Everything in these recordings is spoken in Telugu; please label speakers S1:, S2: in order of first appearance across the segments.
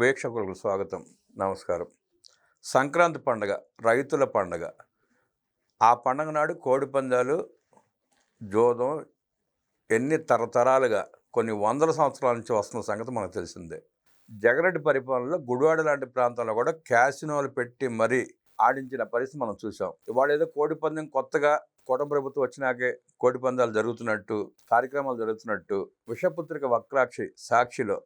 S1: వీక్షకులకు స్వాగతం. నమస్కారం. సంక్రాంతి పండగ రైతుల పండుగ. ఆ పండగ నాడు కోడి పందాలు జోదం ఎన్ని తరతరాలుగా కొన్ని వందల సంవత్సరాల నుంచి వస్తున్న సంగతి మనకు తెలిసిందే. జగరెడ్డి పరిపాలనలో గుడివాడ లాంటి ప్రాంతాల్లో కూడా క్యాసినోలు పెట్టి మరీ ఆడించిన పరిస్థితి మనం చూసాం ఇవాళ ఏదో కోడి పందెం కొత్తగా కూటమి ప్రభుత్వం వచ్చినాకే కోడి పందాలు జరుగుతున్నట్టు కార్యక్రమాలు జరుగుతున్నట్టు విషపుత్రిక వక్రాక్షి సాక్షిలో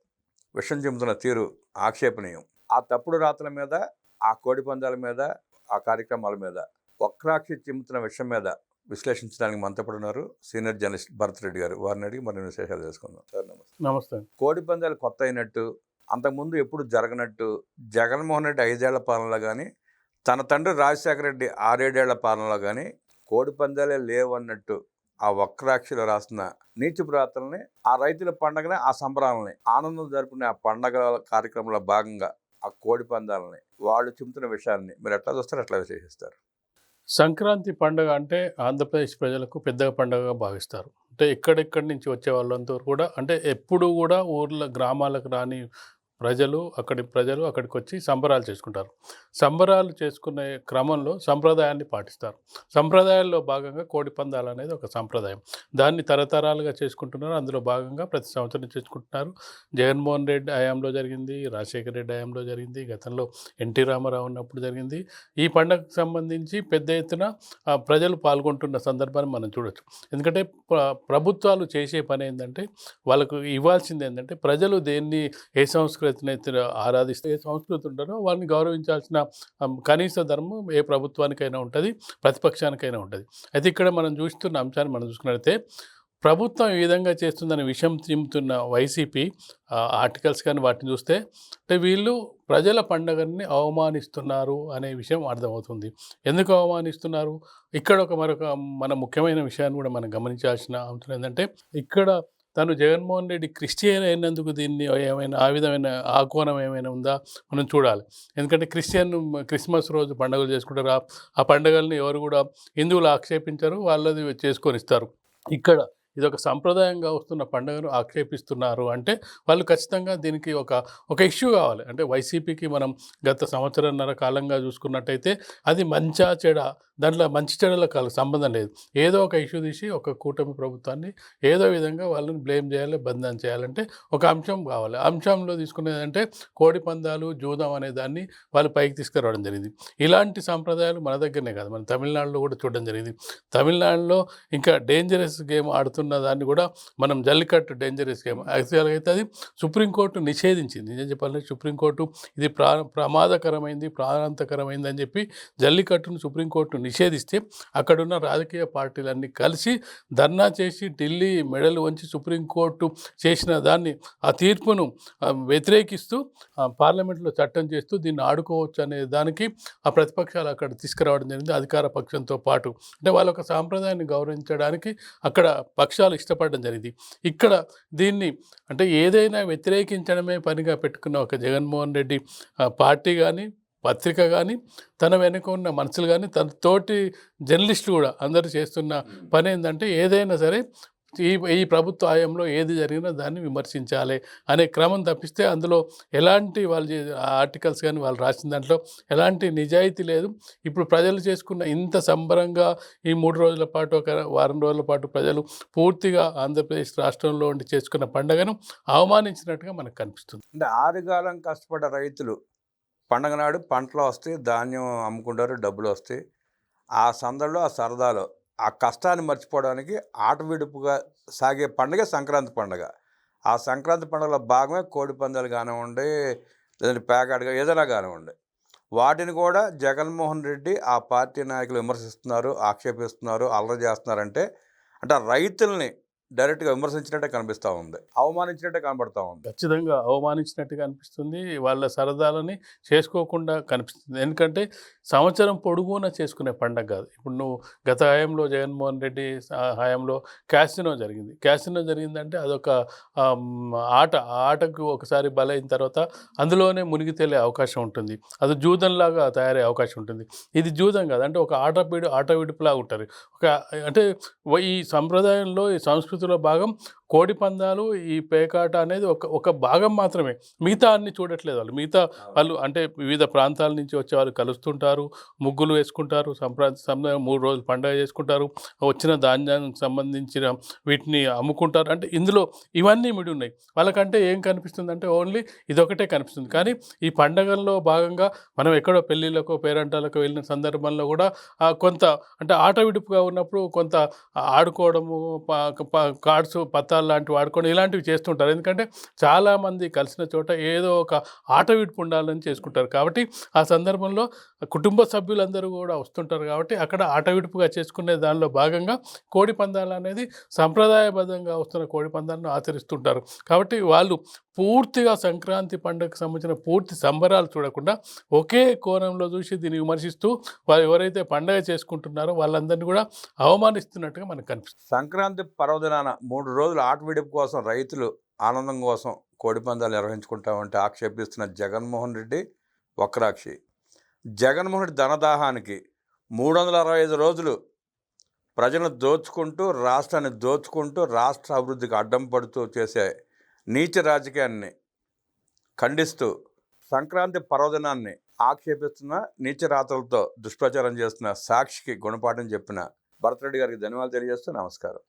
S1: విషం చెబుతున్న తీరు ఆక్షేపణీయం. ఆ తప్పుడు రాతల మీద ఆ కోడి పందాల మీద ఆ కార్యక్రమాల మీద వక్రాక్షి చిమ్ముతున్న విషయం మీద విశ్లేషించడానికి మనతో పాటు ఉన్నారు సీనియర్ జర్నలిస్ట్ భరత్ రెడ్డి గారు. వారిని అడిగి మరిన్ని విశేషాలు తెలుసుకుందాం. సార్ నమస్తే.
S2: నమస్తే.
S1: కోడి పందాలు కొత్త అయినట్టు అంతకుముందు ఎప్పుడు జరగనట్టు జగన్మోహన్ రెడ్డి ఐదేళ్ళ పాలనలో కానీ తన తండ్రి రాజశేఖర రెడ్డి ఆరేడేళ్ళ పాలనలో కానీ కోడి పందాలే లేవన్నట్టు ఆ వక్రాక్షిలో రాసిన నీతి ప్రార్థనని ఆ రైతుల పండగని ఆ సంబరాలని ఆనందం జరుపుకునే ఆ పండగ కార్యక్రమంలో భాగంగా ఆ కోడి పందాలని వాళ్ళు చెబుతున్న విషయాన్ని మీరు ఎట్లా చూస్తారు అట్లా విశేషిస్తారు
S2: సంక్రాంతి పండుగ అంటే ఆంధ్రప్రదేశ్ ప్రజలకు పెద్ద పండుగగా భావిస్తారు. అంటే ఎక్కడెక్కడి నుంచి వచ్చే వాళ్ళంతా కూడా అంటే ఎప్పుడు కూడా ఊర్ల గ్రామాలకు రాని ప్రజలు అక్కడి ప్రజలు అక్కడికి వచ్చి సంబరాలు చేసుకుంటారు. సంబరాలు చేసుకునే క్రమంలో సంప్రదాయాన్ని పాటిస్తారు. సంప్రదాయాల్లో భాగంగా కోడి పందాలు అనేది ఒక సంప్రదాయం. దాన్ని తరతరాలుగా చేసుకుంటున్నారు. అందులో భాగంగా ప్రతి సంవత్సరం చేసుకుంటున్నారు. జగన్మోహన్ రెడ్డి హయాంలో జరిగింది రాజశేఖర రెడ్డి హయాంలో జరిగింది గతంలో ఎన్టీ రామారావు ఉన్నప్పుడు జరిగింది. ఈ పండుగకు సంబంధించి పెద్ద ఎత్తున ప్రజలు పాల్గొంటున్న సందర్భాన్ని మనం చూడొచ్చు. ఎందుకంటే ప్రభుత్వాలు చేసే పని ఏంటంటే వాళ్ళకు ఇవ్వాల్సింది ఏంటంటే ప్రజలు దేన్ని ఏ సంస్కృతిని ఆరాధిస్తే ఏ సంస్కృతి ఉంటారో వాళ్ళని గౌరవించాల్సిన కనీస ధర్మం ఏ ప్రభుత్వానికైనా ఉంటుంది ప్రతిపక్షానికైనా ఉంటుంది. అయితే ఇక్కడ మనం చూస్తున్న అంశాన్ని మనం చూసుకున్నట్లయితే ప్రభుత్వం ఈ విధంగా చేస్తుందని విషయం తిమ్ముతున్న వైసీపీ ఆర్టికల్స్ కానీ వాటిని చూస్తే అంటే వీళ్ళు ప్రజల పండగని అవమానిస్తున్నారు అనే విషయం అర్థమవుతుంది. ఎందుకు అవమానిస్తున్నారు? ఇక్కడ ఒక మరొక మన ముఖ్యమైన విషయాన్ని కూడా మనం గమనించాల్సిన అంశం ఏంటంటే ఇక్కడ తను జగన్మోహన్ రెడ్డి క్రిస్టియన్ అయినందుకు దీన్ని ఏమైనా ఆ విధమైన ఆహ్వానం ఏమైనా ఉందా? మనం చూడాలి. ఎందుకంటే క్రిస్టియన్ క్రిస్మస్ రోజు పండుగలు చేసుకుంటారు. ఆ- ఆ పండుగల్ని ఎవరు కూడా హిందువులు ఆక్షేపించరు. వాళ్ళది చేసుకొని ఇస్తారు. ఇక్కడ ఇది ఒక సంప్రదాయంగా వస్తున్న పండుగను ఆక్షేపిస్తున్నారు అంటే వాళ్ళు ఖచ్చితంగా దీనికి ఒక ఒక ఇష్యూ కావాలి. అంటే వైసీపీకి మనం గత సంవత్సరంన్నర కాలంగా చూసుకున్నట్టయితే అది మంచా చెడ దాంట్లో మంచి చెడులకు సంబంధం లేదు. ఏదో ఒక ఇష్యూ తీసి ఒక కూటమి ప్రభుత్వాన్ని ఏదో విధంగా వాళ్ళని బ్లేమ్ చేయాలి బంధం చేయాలంటే ఒక అంశం కావాలి. అంశంలో తీసుకునేదంటే కోడి పందాలు జూదం అనే దాన్ని వాళ్ళు పైకి తీసుకురావడం జరిగింది. ఇలాంటి సాంప్రదాయాలు మన దగ్గరనే కాదు. మన తమిళనాడులో కూడా చూడడం జరిగింది. తమిళనాడులో ఇంకా డేంజరస్ గేమ్ ఆడుతున్న దాన్ని కూడా మనం జల్లికట్టు డేంజరస్ గేమ్ యాక్చువల్గా అయితే అది సుప్రీంకోర్టు నిషేధించింది. నిజం చెప్పాలంటే సుప్రీంకోర్టు ఇది ప్రా ప్రమాదకరమైంది ప్రాణాంతకరమైంది అని చెప్పి జల్లికట్టును సుప్రీంకోర్టు నిషేధిస్తే అక్కడున్న రాజకీయ పార్టీలన్నీ కలిసి ధర్నా చేసి ఢిల్లీ మెడలు వంచి సుప్రీంకోర్టు చేసిన దాన్ని ఆ తీర్పును వ్యతిరేకిస్తూ పార్లమెంట్లో చట్టం చేస్తూ దీన్ని ఆడుకోవచ్చు అనే దానికి ఆ ప్రతిపక్షాలు అక్కడ తీసుకురావడం జరిగింది అధికార పక్షంతో పాటు. అంటే వాళ్ళ ఒక సాంప్రదాయాన్ని గౌరవించడానికి అక్కడ పక్షాలు ఇష్టపడడం జరిగింది. ఇక్కడ దీన్ని అంటే ఏదైనా వ్యతిరేకించడమే పనిగా పెట్టుకున్న ఒక జగన్మోహన్ రెడ్డి ఆ, పార్టీ కానీ పత్రిక కానీ తన వెనుక ఉన్న మనుషులు కానీ తన తోటి జర్నలిస్టులు కూడా అందరూ చేస్తున్న పని ఏంటంటే ఏదైనా సరే ఈ ఈ ప్రభుత్వ హయాంలో ఏది జరిగినా దాన్ని విమర్శించాలి అనే క్రమం తప్పిస్తే అందులో ఎలాంటి వాళ్ళు ఆర్టికల్స్ కానీ వాళ్ళు రాసిన దాంట్లో ఎలాంటి నిజాయితీ లేదు. ఇప్పుడు ప్రజలు చేసుకున్న ఇంత సంబరంగా ఈ మూడు రోజుల పాటు ఒక వారం రోజుల పాటు ప్రజలు పూర్తిగా ఆంధ్రప్రదేశ్ రాష్ట్రంలో ఉండి చేసుకున్న పండుగను అవమానించినట్టుగా మనకు కనిపిస్తుంది.
S1: అంటే ఆరుగాలం కష్టపడ్డ రైతులు పండగ నాడు పంటలు వస్తాయి ధాన్యం అమ్ముకుంటారు డబ్బులు వస్తాయి. ఆ సందడిలో ఆ సరదాలో ఆ కష్టాన్ని మర్చిపోవడానికి ఆటవిడుపుగా సాగే పండుగ సంక్రాంతి పండుగ. ఆ సంక్రాంతి పండుగలో భాగమే కోడి పందాలు కానివ్వండి లేదంటే పేకాడుగా ఏదైనా కానివ్వండి. వాటిని కూడా జగన్మోహన్ రెడ్డి ఆ పార్టీ నాయకులు విమర్శిస్తున్నారు ఆక్షేపిస్తున్నారు అల్లరి చేస్తున్నారంటే అంటే రైతుల్ని డైరెక్ట్గా విమర్శించినట్టే కనిపిస్తూ ఉంది. అవమానించినట్టే కనబడతా ఉంది.
S2: ఖచ్చితంగా అవమానించినట్టుగా అనిపిస్తుంది వాళ్ళ సరదాలని చేసుకోకుండా కనిపిస్తుంది. ఎందుకంటే సంవత్సరం పొడుగునా చేసుకునే పండగ కాదు. ఇప్పుడు నువ్వు గత హయాంలో జగన్మోహన్ రెడ్డి హయాంలో క్యాసినో జరిగింది. క్యాసినో జరిగిందంటే అదొక ఆట. ఆ ఆటకు ఒకసారి బలైన తర్వాత అందులోనే మునిగి తేలే అవకాశం ఉంటుంది. అది జూదంలాగా తయారయ్యే అవకాశం ఉంటుంది. ఇది జూదం కాదు. అంటే ఒక ఆట పీడు ఆట విడుపులాగా ఉంటారు ఒక అంటే ఈ సంప్రదాయంలో ఈ సంస్కృతి సంస్కృతిలో భాగం. కోడి పందాలు ఈ పేకాట అనేది ఒక ఒక భాగం మాత్రమే. మిగతా అన్ని చూడట్లేదు వాళ్ళు. మిగతా వాళ్ళు అంటే వివిధ ప్రాంతాల నుంచి వచ్చే వాళ్ళు కలుస్తుంటారు ముగ్గులు వేసుకుంటారు సంప్రదాయ సంప్రదాయం మూడు రోజులు పండుగ చేసుకుంటారు వచ్చిన ధాన్యానికి సంబంధించిన వీటిని అమ్ముకుంటారు. అంటే ఇందులో ఇవన్నీ మిడి ఉన్నాయి వాళ్ళకంటే ఏం కనిపిస్తుంది అంటే ఓన్లీ ఇదొకటే కనిపిస్తుంది. కానీ ఈ పండగల్లో భాగంగా మనం ఎక్కడో పెళ్ళిళ్ళకో పేరంటాలకు వెళ్ళిన సందర్భంలో కూడా కొంత అంటే ఆట విడుపుగా ఉన్నప్పుడు కొంత ఆడుకోవడము కార్డ్స్ పత్తాలు లాంటివి వాడుకొని ఇలాంటివి చేస్తుంటారు. ఎందుకంటే చాలామంది కలిసిన చోట ఏదో ఒక ఆట విడుపు ఉండాలని చేసుకుంటారు. కాబట్టి ఆ సందర్భంలో కుటుంబ సభ్యులందరూ కూడా వస్తుంటారు కాబట్టి అక్కడ ఆటవిడుపుగా చేసుకునే దానిలో భాగంగా కోడి పందాలు అనేది సంప్రదాయబద్ధంగా వస్తున్న కోడి పందాలను ఆచరిస్తుంటారు. కాబట్టి వాళ్ళు పూర్తిగా సంక్రాంతి పండుగకు సంబంధించిన పూర్తి సంబరాలు చూడకుండా ఒకే కోణంలో చూసి దీన్ని విమర్శిస్తూ వారు ఎవరైతే పండగ చేసుకుంటున్నారో వాళ్ళందరినీ కూడా అవమానిస్తున్నట్టుగా మనకు కనిపిస్తుంది.
S1: సంక్రాంతి పర్వదినాన మూడు రోజులు ఆట విడుపు కోసం రైతులు ఆనందం కోసం కోడి పందాలు నిర్వహించుకుంటామంటే ఆక్షేపిస్తున్న జగన్మోహన్ రెడ్డి వక్రాక్షి. జగన్మోహన్ ధనదాహానికి మూడు వందల అరవై ఐదు రోజులు ప్రజలను దోచుకుంటూ రాష్ట్రాన్ని దోచుకుంటూ రాష్ట్ర అభివృద్ధికి అడ్డం పడుతూ చేసే నీచ రాజకీయాన్ని ఖండిస్తూ సంక్రాంతి పర్వదినాన్ని ఆక్షేపిస్తున్న నీచ రాతలతో దుష్ప్రచారం చేస్తున్న సాక్షికి గుణపాఠం చెప్పిన భరతరెడ్డి గారికి ధన్యవాదాలు తెలియజేస్తూ నమస్కారం.